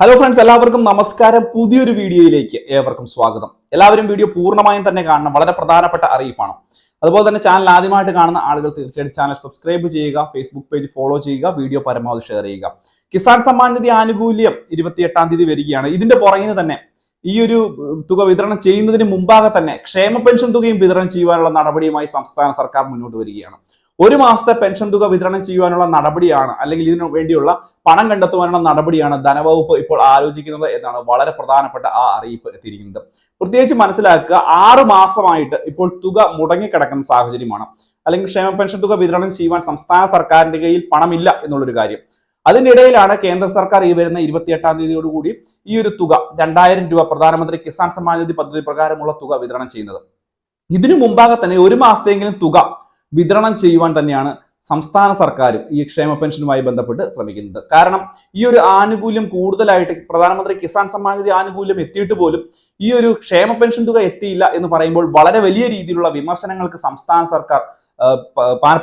Hello friends എല്ലാവർക്കും നമസ്കാരം. പുതിയൊരു വീഡിയോയിലേക്ക് ഏവർക്കും സ്വാഗതം. എല്ലാവരും വീഡിയോ പൂർണമായും തന്നെ കാണണം. വളരെ പ്രധാനപ്പെട്ട അറിയിപ്പാണ്. അതുപോലെ തന്നെ ചാനൽ ആദ്യമായിട്ട് കാണുന്ന ആളുകൾ തീർച്ചയായിട്ടും ചാനൽ സബ്സ്ക്രൈബ് ചെയ്യുക ഫേസ്ബുക്ക് പേജ് ഫോളോ ചെയ്യുക വീഡിയോ പരമാവധി ഷെയർ ചെയ്യുക. കിസാൻ സമ്മാൻ നിധി ആനുകൂല്യം ഇരുപത്തിയെട്ടാം തീയതി വരികയാണ്. ഇതിന്റെ പുറകിന് തന്നെ ഈ ഒരു തുക വിതരണം ചെയ്യുന്നതിന് മുമ്പാകെ തന്നെ ക്ഷേമ പെൻഷൻ തുകയും വിതരണം ചെയ്യുവാനുള്ള നടപടിയുമായി സംസ്ഥാന സർക്കാർ മുന്നോട്ട് വരികയാണ്. ഒരു മാസത്തെ പെൻഷൻ തുക വിതരണം ചെയ്യുവാനുള്ള നടപടിയാണ് അല്ലെങ്കിൽ ഇതിനു വേണ്ടിയുള്ള പണം കണ്ടെത്തുവാനുള്ള നടപടിയാണ് ധനവകുപ്പ് ഇപ്പോൾ ആലോചിക്കുന്നത് എന്നാണ് വളരെ പ്രധാനപ്പെട്ട ആ അറിയിപ്പ് എത്തിയിരിക്കുന്നത്. പ്രത്യേകിച്ച് മനസ്സിലാക്കുക ആറ് മാസമായിട്ട് ഇപ്പോൾ തുക മുടങ്ങിക്കിടക്കുന്ന സാഹചര്യമാണ്. അല്ലെങ്കിൽ ക്ഷേമ പെൻഷൻ തുക വിതരണം ചെയ്യുവാൻ സംസ്ഥാന സർക്കാരിന്റെ കയ്യിൽ പണമില്ല എന്നുള്ളൊരു കാര്യം. അതിനിടയിലാണ് കേന്ദ്ര സർക്കാർ ഈ വരുന്ന ഇരുപത്തിയെട്ടാം തീയതിയോടുകൂടി ഈ ഒരു തുക രണ്ടായിരം രൂപ പ്രധാനമന്ത്രി കിസാൻ സമ്മാൻ നിധി പദ്ധതി പ്രകാരമുള്ള തുക വിതരണം ചെയ്യുന്നത്. ഇതിനു മുമ്പാകെ തന്നെ ഒരു മാസത്തെങ്കിലും തുക വിതരണം ചെയ്യുവാൻ തന്നെയാണ് സംസ്ഥാന സർക്കാരും ഈ ക്ഷേമ പെൻഷനുമായി ബന്ധപ്പെട്ട് ശ്രമിക്കുന്നത്. കാരണം ഈ ഒരു ആനുകൂല്യം കൂടുതലായിട്ട് പ്രധാനമന്ത്രി കിസാൻ സമ്മാൻ നിധി ആനുകൂല്യം എത്തിയിട്ട് പോലും ഈ ഒരു ക്ഷേമ പെൻഷൻ തുക എത്തിയില്ല എന്ന് പറയുമ്പോൾ വളരെ വലിയ രീതിയിലുള്ള വിമർശനങ്ങൾക്ക് സംസ്ഥാന സർക്കാർ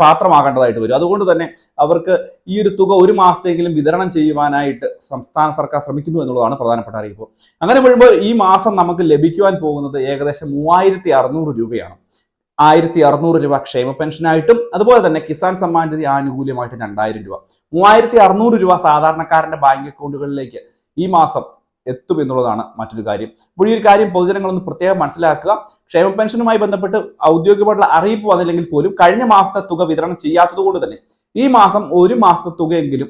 പാത്രമാകേണ്ടതായിട്ട് വരും. അതുകൊണ്ട് തന്നെ അവർക്ക് ഈ ഒരു തുക ഒരു മാസത്തെങ്കിലും വിതരണം ചെയ്യുവാനായിട്ട് സംസ്ഥാന സർക്കാർ ശ്രമിക്കുന്നു എന്നുള്ളതാണ് പ്രധാനപ്പെട്ട അറിയിപ്പ്. അങ്ങനെ വരുമ്പോൾ ഈ മാസം നമുക്ക് ലഭിക്കുവാൻ പോകുന്നത് ഏകദേശം മൂവായിരത്തി അറുന്നൂറ് രൂപയാണ്. ആയിരത്തി അറുന്നൂറ് രൂപ ക്ഷേമ പെൻഷനായിട്ടും അതുപോലെ തന്നെ കിസാൻ സമ്മാൻ നിധി ആനുകൂല്യമായിട്ട് രണ്ടായിരം രൂപ. മൂവായിരത്തി അറുന്നൂറ് രൂപ സാധാരണക്കാരന്റെ ബാങ്ക് അക്കൗണ്ടുകളിലേക്ക് ഈ മാസം എത്തും എന്നുള്ളതാണ് മറ്റൊരു കാര്യം. അപ്പോൾ ഈ ഒരു കാര്യം പൊതുജനങ്ങളൊന്ന് പ്രത്യേകം മനസ്സിലാക്കുക. ക്ഷേമ പെൻഷനുമായി ബന്ധപ്പെട്ട് ഔദ്യോഗികമായിട്ടുള്ള അറിയിപ്പ് വന്നില്ലെങ്കിൽ പോലും കഴിഞ്ഞ മാസത്തെ തുക വിതരണം ചെയ്യാത്തത് കൊണ്ട് തന്നെ ഈ മാസം ഒരു മാസത്തെ തുകയെങ്കിലും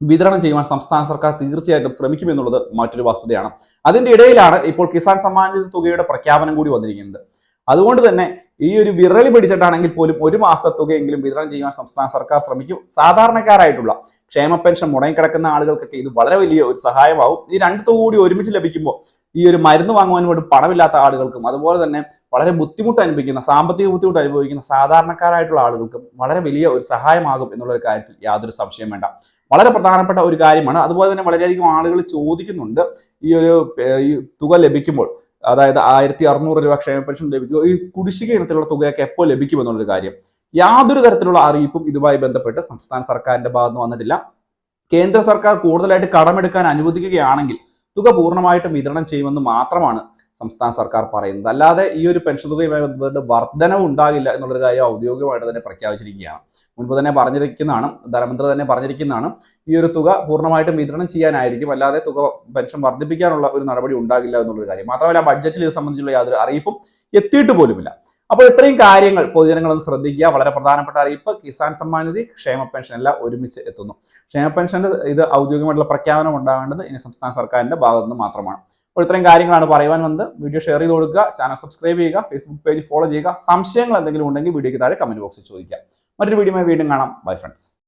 വിതരണം ചെയ്യുവാൻ സംസ്ഥാന സർക്കാർ തീർച്ചയായിട്ടും ശ്രമിക്കുമെന്നുള്ളത് മറ്റൊരു വസ്തുതയാണ്. അതിന്റെ ഇടയിലാണ് ഇപ്പോൾ കിസാൻ സമ്മാൻ തുകയുടെ പ്രഖ്യാപനം കൂടി വന്നിരിക്കുന്നത്. അതുകൊണ്ട് തന്നെ ഈ ഒരു വിറളി പിടിച്ചിട്ടാണെങ്കിൽ പോലും ഒരു മാസത്തെ തുകയെങ്കിലും വിതരണം ചെയ്യാൻ സംസ്ഥാന സർക്കാർ ശ്രമിക്കും സാധാരണക്കാരായിട്ടുള്ള ക്ഷേമ പെൻഷൻ മുടങ്ങിക്കിടക്കുന്ന ആളുകൾക്കൊക്കെ ഇത് വളരെ വലിയ ഒരു സഹായമാവും. ഈ രണ്ട് കൂടി ഒരുമിച്ച് ലഭിക്കുമ്പോൾ ഈ ഒരു മരുന്ന് വാങ്ങുവാൻ വേണ്ടി പണമില്ലാത്ത ആളുകൾക്കും അതുപോലെ തന്നെ വളരെ ബുദ്ധിമുട്ട് അനുഭവിക്കുന്ന സാമ്പത്തിക ബുദ്ധിമുട്ട് അനുഭവിക്കുന്ന സാധാരണക്കാരായിട്ടുള്ള ആളുകൾക്കും വളരെ വലിയ ഒരു സഹായമാകും എന്നുള്ള ഒരു കാര്യത്തിൽ യാതൊരു സംശയം വേണ്ട. വളരെ പ്രധാനപ്പെട്ട ഒരു കാര്യമാണ്. അതുപോലെ തന്നെ വളരെയധികം ആളുകൾ ചോദിക്കുന്നുണ്ട് ഈ ഒരു തുക ലഭിക്കുമ്പോൾ. അതായത് ആയിരത്തി അറുന്നൂറ് രൂപ ക്ഷേമ പെൻഷൻ ലഭിക്കുമോ ഈ കുടിശ്ശിക ഇനത്തിലുള്ള തുകയൊക്കെ എപ്പോൾ ലഭിക്കുമെന്നുള്ളൊരു കാര്യം. യാതൊരു തരത്തിലുള്ള അറിയിപ്പും ഇതുമായി ബന്ധപ്പെട്ട് സംസ്ഥാന സർക്കാരിന്റെ ഭാഗത്ത് വന്നിട്ടില്ല. കേന്ദ്ര സർക്കാർ കൂടുതലായിട്ട് കടമെടുക്കാൻ അനുവദിക്കുകയാണെങ്കിൽ തുക പൂർണമായിട്ടും വിതരണം ചെയ്യുമെന്ന് മാത്രമാണ് സംസ്ഥാന സർക്കാർ പറയുന്നത്. അല്ലാതെ ഈ ഒരു പെൻഷൻ തുകയുമായി ബന്ധപ്പെട്ട് വർധനവ് ഉണ്ടാകില്ല എന്നുള്ളൊരു കാര്യം ഔദ്യോഗികമായിട്ട് തന്നെ പ്രഖ്യാപിച്ചിരിക്കുകയാണ്. മുൻപ് തന്നെ പറഞ്ഞിരിക്കുന്നതാണ് ധനമന്ത്രി തന്നെ പറഞ്ഞിരിക്കുന്നതാണ് ഈ ഒരു തുക പൂർണമായിട്ടും വിതരണം ചെയ്യാനായിരിക്കും. അല്ലാതെ തുക പെൻഷൻ വർദ്ധിപ്പിക്കാനുള്ള ഒരു നടപടി ഉണ്ടാകില്ല എന്നുള്ളൊരു കാര്യം. മാത്രമല്ല ബഡ്ജറ്റിൽ ഇത് സംബന്ധിച്ചുള്ള യാതൊരു അറിയിപ്പും എത്തിയിട്ട് പോലുമില്ല. അപ്പോൾ ഇത്രയും കാര്യങ്ങൾ പൊതുജനങ്ങളൊന്ന് ശ്രദ്ധിക്കുക. വളരെ പ്രധാനപ്പെട്ട അറിയിപ്പ് കിസാൻ സമ്മാൻ നിധി ക്ഷേമ പെൻഷൻ എല്ലാം ഒരുമിച്ച് എത്തുന്നു. ക്ഷേമ പെൻഷന്റെ ഇത് ഔദ്യോഗികമായിട്ടുള്ള പ്രഖ്യാപനം ഉണ്ടാകേണ്ടത് ഇനി സംസ്ഥാന സർക്കാരിന്റെ ഭാഗത്തു നിന്ന് മാത്രമാണ്. അപ്പോൾ ഇത്രയും കാര്യങ്ങളാണ് പറയുവാൻ വന്നത്. വീഡിയോ ഷെയർ ചെയ്ത് കൊടുക്കുക ചാനൽ സബ്സ്ക്രൈബ് ചെയ്യുക ഫേസ്ബുക്ക് പേജ് ഫോളോ ചെയ്യുക. സംശയങ്ങൾ എന്തെങ്കിലും ഉണ്ടെങ്കിൽ വീഡിയോയ്ക്ക് താഴെ കമന്റ് ബോക്സിൽ ചോദിക്കുക മറ്റൊരു വീഡിയോ വീണ്ടും കാണാം. Bye friends